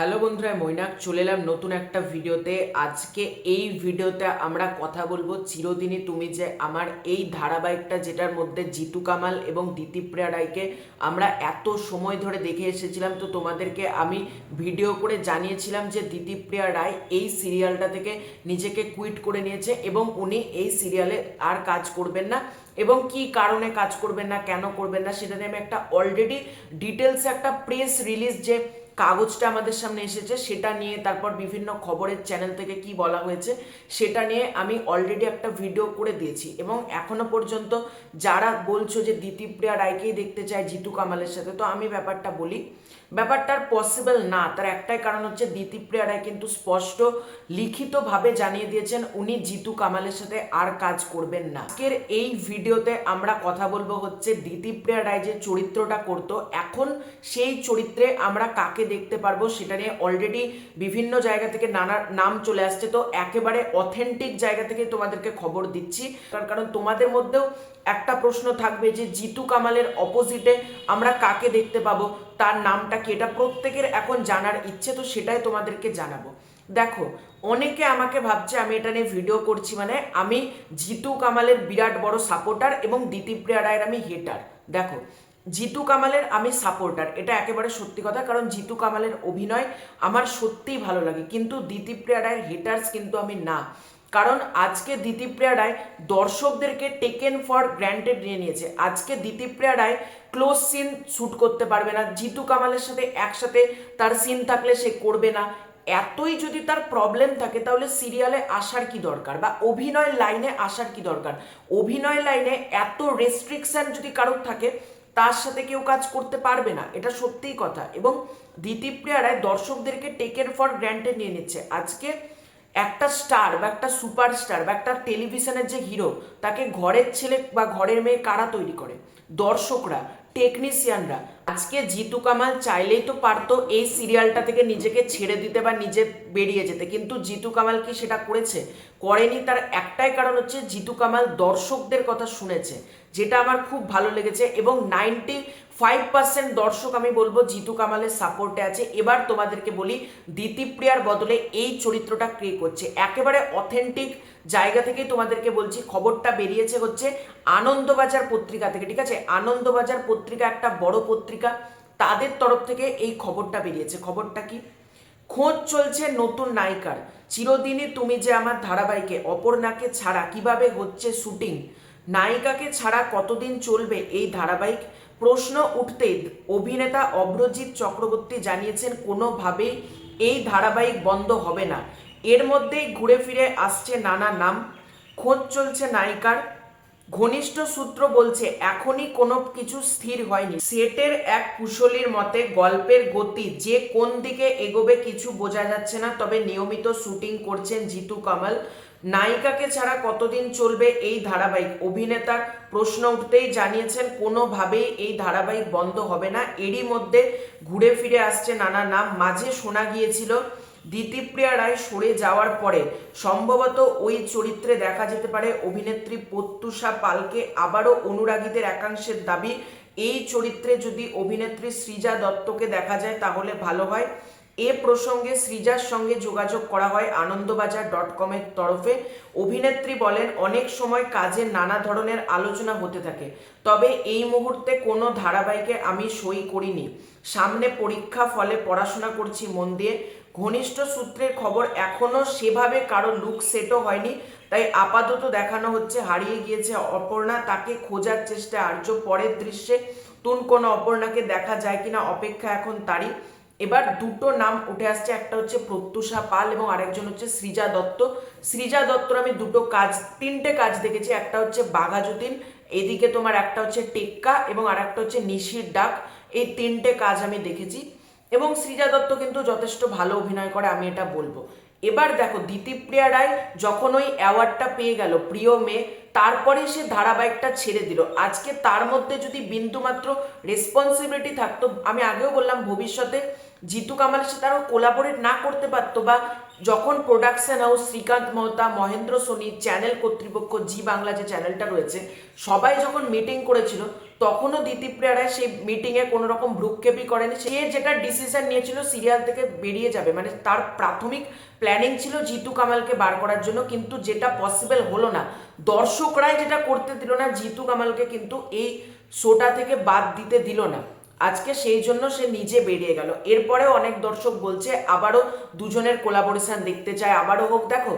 Hello বন্ধুরা, মৈনাক চলে এলাম নতুন একটা ভিডিওতে। আজকে এই ভিডিওতে আমরা কথা বলব চিরদিনই তুমি যে আমার এই ধারাবাহিকটা যেটার মধ্যে জিতু কামাল এবং দিতিপ্রিয়া রায়কে আমরা এত সময় ধরে দেখে এসেছিলাম। তো তোমাদেরকে আমি ভিডিও করে জানিয়েছিলাম যে দিতিপ্রিয়া রায় এই সিরিয়ালটা থেকে নিজেকে কুইট করে নিয়েছে এবং উনি এই সিরিয়ালে আর কাজ করবেন না এবং কি কারণে কাজ করবেন না, কেন করবেন না, সেটা নিয়ে আমি একটা অলরেডি ডিটেলসে একটা প্রেস রিলিজ যে কাগজটা আমাদের সামনে এসেছে, সেটা নিয়ে তারপর বিভিন্ন খবরের চ্যানেল থেকে কি বলা হয়েছে, সেটা নিয়ে আমি অলরেডি একটা ভিডিও করে দিয়েছি। এবং এখনও পর্যন্ত যারা বলছো যে দিতিপ্রিয়া রায়কেই দেখতে চায় জিতু কামালের সাথে, তো আমি ব্যাপারটা বলি ব্যাপারটার পসিবল না। তার একটাই কারণ হচ্ছে দিতিপ্রিয়া রায় কিন্তু স্পষ্ট লিখিতভাবে জানিয়ে দিয়েছেন, উনি জিতু কামালের সাথে আর কাজ করবেন না। আজকের এই ভিডিওতে আমরা কথা বলব হচ্ছে দিতিপ্রিয়া রায় যে চরিত্রটা করতো, এখন সেই চরিত্রে আমরা কাকে দেখতে পারব সেটা নিয়ে অলরেডি বিভিন্ন জায়গা থেকে নানা নাম চলে আসছে। তো একেবারে অথেন্টিক জায়গা থেকে তোমাদেরকে খবর দিচ্ছি। তার কারণ তোমাদের মধ্যেও একটা প্রশ্ন থাকবে যে জিতু কামালের অপোজিটে আমরা কাকে দেখতে পাবো? তার নামটা কি? এটা প্রত্যেকের এখন জানার ইচ্ছে, তো সেটাই তোমাদেরকে জানাব। দেখো, অনেকে আমাকে ভাবছে আমি এটা নিয়ে ভিডিও করছি মানে আমি জিতু কামালের বিরাট বড় সাপোর্টার এবং দিতিপ্রিয়া রায়ের আমি হেটার দেখো, জিতু কামালের আমি সাপোর্টার এটা একেবারে সত্যি কথা, কারণ জিতু কামালের অভিনয় আমার সত্যিই ভালো লাগে, কিন্তু দিতিপ্রিয়া রায়ের হেটার্স কিন্তু আমি না। কারণ আজকে দিতিপ্রিয়া রায় দর্শকদেরকে টেকেন ফর গ্র্যান্টেড নিয়ে নিয়েছে। আজকে Ditipriya Roy close scene shoot করতে পারবে না। জিতু কামালের সাথে একসাথে তার সিন থাকলে সে করবে না। এতই যদি তার প্রবলেম থাকে, তাহলে সিরিয়ালে আসার কি দরকার? বা অভিনয় লাইনে আসার কি দরকার? অভিনয় লাইনে এত রেস্ট্রিকশন যদি কারোর থাকে, তার সাথে কেউ কাজ করতে পারবে না। এটা সত্যিই কথা। এবং দিতিপ্রিয়া রায় দর্শকদেরকে টেকেন ফর গ্র্যান্টেড নিয়ে নিচ্ছে। আজকে একটা স্টার বা একটা সুপারস্টার বা একটা টেলিভিশনের যে হিরো তাকে ঘরের ছেলে বা ঘরের মেয়ে কারা তৈরি করে? দর্শকরা টেকনিশিয়ানরা আজকে জিতু কামাল চাইলেই তো পারতো এই সিরিয়ালটা থেকে নিজেকে ছেড়ে দিতে বা নিজে বেরিয়ে যেতে। কিন্তু জিতু কামাল কি সেটা করেছে? করেনি তার একটাই কারণ হচ্ছে জিতু কামাল দর্শকদের কথা শুনেছে, যেটা আমার খুব ভালো লেগেছে। এবং নাইনটি ফাইভ পার্সেন্ট দর্শক আমি বলব জিতু কামালের সাপোর্টে আছে। এবার তোমাদেরকে বলি দিতিপ্রিয়ার বদলে এই চরিত্রটা ক্রিয়ে করছে? একেবারে অথেন্টিক জায়গা থেকেই তোমাদেরকে বলছি, খবরটা বেরিয়েছে হচ্ছে আনন্দবাজার পত্রিকা থেকে, ঠিক আছে? আনন্দবাজার পত্রিকা একটা বড় পত্রিকা, তাদের তরফ থেকে এই খবরটা বেরিয়েছে। খবরটা কি? খোঁজ চলছে নতুন নায়িকার। চিরদিনই তুমি যে আমার ধারাবাহিকে, অপর্ণাকে ছাড়া কীভাবে হচ্ছে শুটিং নায়িকাকে ছাড়া কতদিন চলবে এই ধারাবাহিক? প্রশ্ন উঠতেই অভিনেতা অভ্রজিৎ চক্রবর্তী জানিয়েছেন, কোনোভাবেই এই ধারাবাহিক বন্ধ হবে না। এর মধ্যেই ঘুরে ফিরে আসছে নানা নাম, খোঁজ চলছে নায়িকার। ঘনিষ্ঠ সূত্র বলছে, এখনই কোনো কিছু স্থির হয়নি। সেটের এক কুশলীর মতে, গল্পের গতি যে কোন দিকে এগোবে কিছু বোঝা যাচ্ছে না, তবে নিয়মিত শুটিং করছেন জিতু কামাল। নায়িকাকে ছাড়া কতদিন চলবে এই ধারাবাহিক? অভিনেতার প্রশ্ন উঠতেই জানিয়েছেন, কোনোভাবেই এই ধারাবাহিক বন্ধ হবে না। এরই মধ্যে ঘুরে ফিরে আসছে নানা নাম। মাঝে শোনা গিয়েছিল দিতিপ্রিয়া রায় সরে যাওয়ার পরে সম্ভবত ওই চরিত্রে দেখা যেতে পারে। অভিনেত্রী প্রত্যুষা পালকে আবারও অনুরাগীদের একাংশের দাবি, এই চরিত্রে যদি অভিনেত্রী সৃজা দত্তকে দেখা যায় তাহলে ভালো হয়। এ প্রসঙ্গে সৃজার সঙ্গে যোগাযোগ করা হয় আনন্দবাজার ডট কমের তরফে। অভিনেত্রী বলেন, অনেক সময় কাজে নানা ধরনের আলোচনা হতে থাকে। তবে এই মুহূর্তে কোনো ধারাবাহিকে আমি সই করিনি। সামনে পরীক্ষা, ফলে পড়াশোনা করছি মন দিয়ে। ঘনিষ্ঠ সূত্রের খবর, এখনও সেভাবে কারও লুক সেটও হয়নি। তাই আপাতত দেখানো হচ্ছে, হারিয়ে গিয়েছে অপর্ণা। তাকে খোঁজার চেষ্টা আর্য। পরের দৃশ্যে তুন কোনো অপর্ণাকে দেখা যায় কিনা, অপেক্ষা এখন তারই। এবার দুটো নাম উঠে আসছে, একটা হচ্ছে প্রত্যুষা পাল এবং আরেকজন হচ্ছে সৃজা দত্ত। সৃজা দত্তর আমি দুটো কাজ, তিনটে কাজ দেখেছি, একটা হচ্ছে বাঘাযতীন, এদিকে তোমার একটা হচ্ছে টেক্কা এবং আর একটা হচ্ছে নিশির ডাক। এই তিনটে কাজ আমি দেখেছি এবং সৃজা দত্ত কিন্তু যথেষ্ট ভালো অভিনয় করে, আমি এটা বলব। এবার দেখো দিতিপ্রিয়া রায় যখন ওই অ্যাওয়ার্ডটা পেয়ে গেল, প্রিয় মেয়ে তারপরে সে ধারাবাহিকটা ছেড়ে দিল। আজকে তার মধ্যে যদি বিন্দুমাত্র রেসপন্সিবিলিটি থাকতো, আমি আগেও বললাম ভবিষ্যতে জিতু কামালের সাথে আরও কোলাবোরেট না করতে পারতো বা যখন production house Shrikant Mohta, Mahendra Sony channel কর্তৃপক্ষ, জি বাংলা যে চ্যানেলটা রয়েছে, সবাই যখন মিটিং করেছিল, তখনও দিতিপ্রিয়া রায় সেই মিটিংয়ে কোনো রকম ভ্রুক্ষেপই করেনি। সে যেটা ডিসিশন নিয়েছিল সিরিয়াল থেকে বেরিয়ে যাবে। মানে তার প্রাথমিক প্ল্যানিং ছিল জিতু কামালকে বার করার জন্য, কিন্তু যেটা পসিবল হলো না। দর্শকরাই যেটা করতে দিল না, জিতু কামালকে কিন্তু এই শোটা থেকে বাদ দিতে দিল না। আজকে সেই জন্য সে নিজে বেরিয়ে গেল। এরপরেও অনেক দর্শক বলছে, আবারও দুজনের কোলাবোরেশন দেখতে চায়। আবারও হোক, দেখো,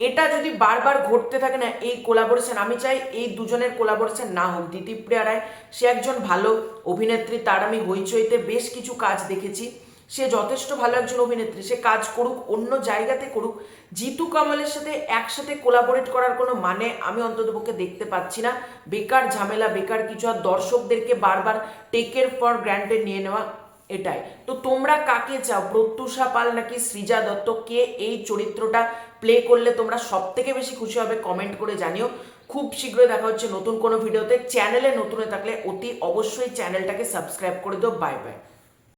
এটা যদি বারবার ঘটতে থাকে না, এই কোলাবোরেশন, আমি চাই এই দুজনের কোলাবোরেশন না হোক। দিতিপ্রিয়া রায়, সে একজন ভালো অভিনেত্রী, তার আমি হইচইতে বেশ কিছু কাজ দেখেছি। সে যথেষ্ট ভালো একজন অভিনেত্রী, সে কাজ করুক, অন্য জায়গাতে করুক, জিতু কামালের সাথে একসাথে কোলাবোরেট করার কোনো মানে আমি অন্ততপক্ষে দেখতে পাচ্ছি না। বেকার ঝামেলা, বেকার কিছু, আর দর্শকদেরকে বারবার টেকের ফর গ্র্যান্টেড নিয়ে নেওয়া এটাই। তো তোমরা কাকে চাও? প্রত্যুষা পাল নাকি সৃজা দত্ত? কে এই চরিত্রটা প্লে করলে তোমরা সব থেকে বেশি খুশি হবে? কমেন্ট করে জানিও। খুব শীঘ্রই দেখা হচ্ছে নতুন কোনো ভিডিওতে চ্যানেলে নতুন থাকলে অতি অবশ্যই চ্যানেলটাকে সাবস্ক্রাইব করে দিও। Bye bye